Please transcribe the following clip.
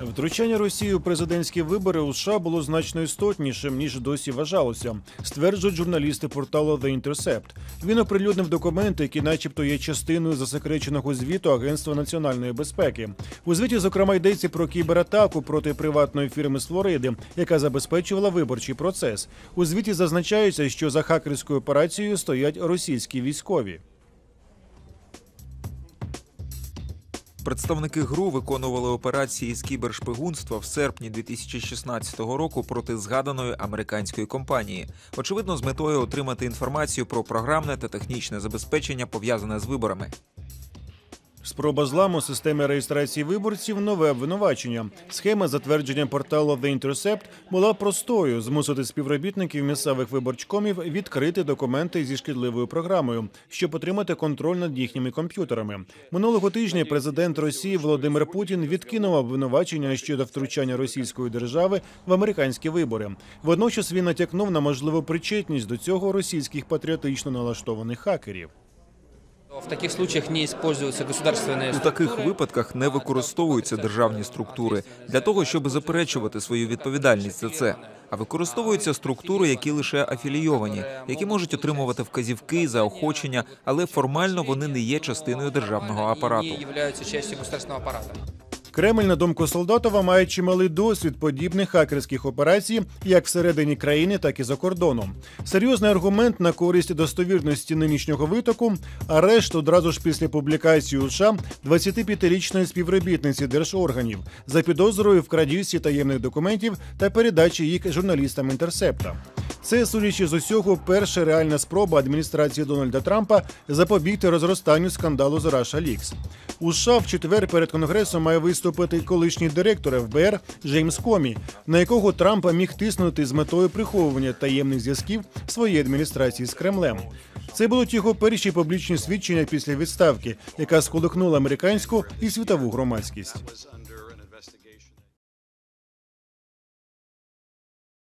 Втручання Росії у президентські вибори у США було значно істотнішим ніж досі вважалося, стверджують журналісти порталу The Intercept. Він оприлюднив документи, які, начебто, є частиною засекреченого звіту Агентства національної безпеки. У звіті, зокрема, йдеться про кібератаку проти приватної фірми з Флориди, яка забезпечувала виборчий процес. У звіті зазначається, що за хакерською операцією стоять російські військові. Представники ГРУ виконували операції з кібершпигунства в серпні 2016 року проти згаданої американської компанії, очевидно, з метою отримати інформацію про програмне та технічне забезпечення пов'язане з виборами. Спроба зламу системи реєстрації виборців нове обвинувачення. Схема затвердження порталу The Intercept була простою змусити співробітників місцевих виборчкомів відкрити документи зі шкідливою програмою, щоб отримати контроль над їхніми комп'ютерами. Минулого тижня президент Росії Володимир Путін відкинув обвинувачення щодо втручання російської держави в американські вибори. Водночас він натякнув на можливу причетність до цього російських патріотично налаштованих хакерів. В таких случаях не используються государственные У таких випадках не використовуються державні структури для того, щоб заперечувати свою відповідальність за це. А використовуються структури, які лише афілійовані, які можуть отримувати вказівки, заохочення, але формально вони не є частиною державного апарату. Кремль, на думку Солдатова, має чималий досвід подібних хакерських операцій як всередині країни, так і за кордоном. Серйозний аргумент на користь достовірності нинішнього витоку арешт одразу ж після публікації у США 25-річної співробітниці держорганів за підозрою в крадіжці таємних документів та передачі їх журналістам інтерсепта. Це, судячи з усього, перша реальна спроба адміністрації Дональда Трампа запобігти розростанню скандалу з Russia Leaks. У США в четвер перед конгресом має виступити колишній директор ФБР Джеймс Комі, на якого Трампа міг тиснути з метою приховування таємних зв'язків своєї адміністрації з Кремлем. Це будуть його перші публічні свідчення після відставки, яка сколихнула американську і світову громадськість.